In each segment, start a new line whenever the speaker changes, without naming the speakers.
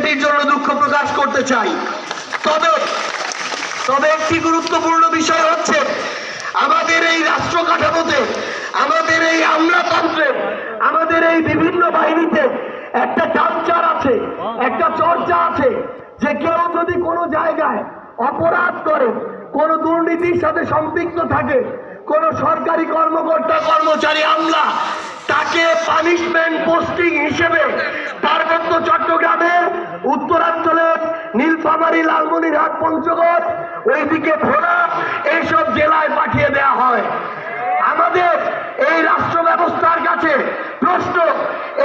সেটির জন্য দুঃখ প্রকাশ করতে চাই। তবে তবে একটি গুরুত্বপূর্ণ বিষয় হচ্ছে, আমাদের এই রাষ্ট্র কাঠামোতে, আমাদের এই আমলাতন্ত্রে, আমাদের এই বিভিন্ন বাহিনীতে একটা কালচার আছে, একটা চর্চা আছে যে কেউ যদি কোনো জায়গায় অপরাধ করে, কোনো দুর্নীতির সাথে সম্পৃক্ত থাকে, কোনো সরকারি কর্মকর্তা, কর্মচারী আমলা, তাকে পানিশমেন্ট পোস্টিং নীলফামারী লালমনিরহাট পঞ্চগড়, ওইদিকে ভোলা, এইসব জেলায় পাঠিয়ে দেওয়া হয়। আমাদের এই রাষ্ট্র ব্যবস্থার কাছে প্রশ্ন,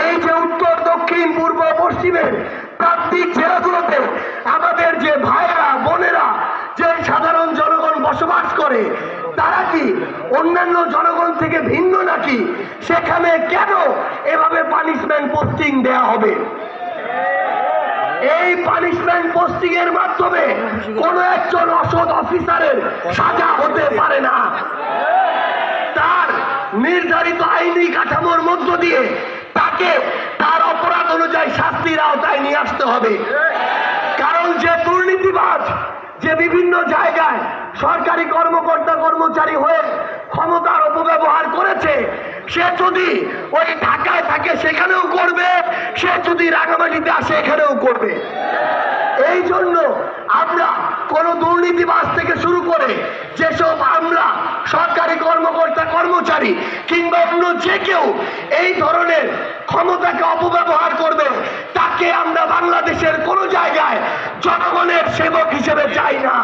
এই যে উত্তর, দক্ষিণ, পূর্ব, পশ্চিমের প্রান্তিক জেলাগুলোতে আমাদের যে ভাইয়েরা বোনেরা, যে সাধারণ জনগণ বসবাস করে, তারা কি অন্যান্য জনগণ থেকে ভিন্ন নাকি? সেখানে কেন এভাবে পানিশমেন্ট পোস্টিং দেয়া হবে? এই পানিশমেন্ট কোন একজন অসৎ অফিসারের সাজা হতে পারে না। তার নির্ধারিত আইনি কাঠামোর মধ্য দিয়ে তাকে তার অপরাধ অনুযায়ী শাস্তির আওতায় নিয়ে আসতে হবে। কারণ যে দুর্নীতিবাজ, যে বিভিন্ন জায়গায় সরকারি কর্মকর্তা, কর্মচারী হয়ে ক্ষমতার অপব্যবহার করেছে, সে যদি ওই ঢাকায় থাকে সেখানেও করবে, সে যদি রাঙামাটিতে আসে এখানেও করবে। এই জন্য আমরা কোন দুর্নীতিবাজ থেকে শুরু করে যেসব আমরা সরকারি কর্মকর্তা, কর্মচারী কিংবা অন্য যে কেউ এই ধরনের ক্ষমতাকে অপব্যবহার করবে, তাকে আমরা বাংলাদেশের কোন জায়গায় জনগণের সেবক হিসেবে চাই না।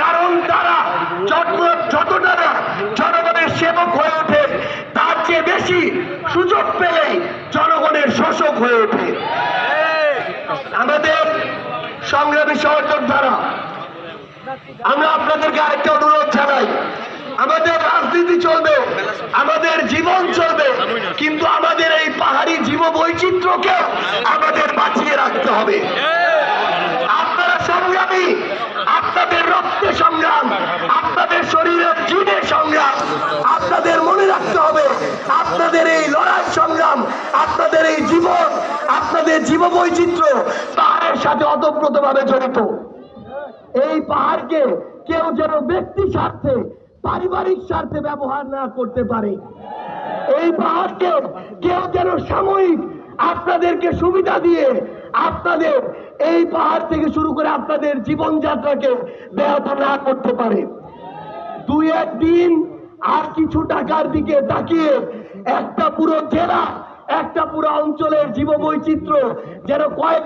কারণ তারা যতটা না জনগণের সেবক হয়ে ওঠে, তার চেয়ে বেশি সুযোগ পেলেই জনগণের শোষক হয়ে ওঠে। আমাদের সংগ্রামী সহযোদ্ধারা আমরা আপনাদেরকে আরেকটা অনুরোধ জানাই। আমাদের রাজনীতি চলবে, আমাদের জীবন চলবে, কিন্তু আমাদের এই পাহাড়ি জীব বৈচিত্র্যকে আমাদের বাঁচিয়ে রাখতে হবে। আপনারা সংগ্রামী, আপনাদের রক্তে সংগ্রাম, আপনাদের আপনাদের এই জীবন, আপনাদের জীব বৈচিত্র্য পাহাড়ের সাথে অতপ্রতভাবে জড়িত। এই পাহাড়কে কেউ যেন ব্যক্তি স্বার্থে, পারিবারিক স্বার্থে ব্যবহার না করতে পারে। এই পাহাড়কে কেউ যেন সাময়িক আপনাদেরকে সুবিধা দিয়ে আপনাদের এই পাহাড় থেকে শুরু করে আপনাদের জীবনযাত্রাকে ব্যাহত না করতে পারে। দুই একদিন আর কিছু টাকার দিকে তাকিয়ে একটা পুরো জেলা একটা পুরো অঞ্চলের জীববৈচিত্র্য যেন কয়েক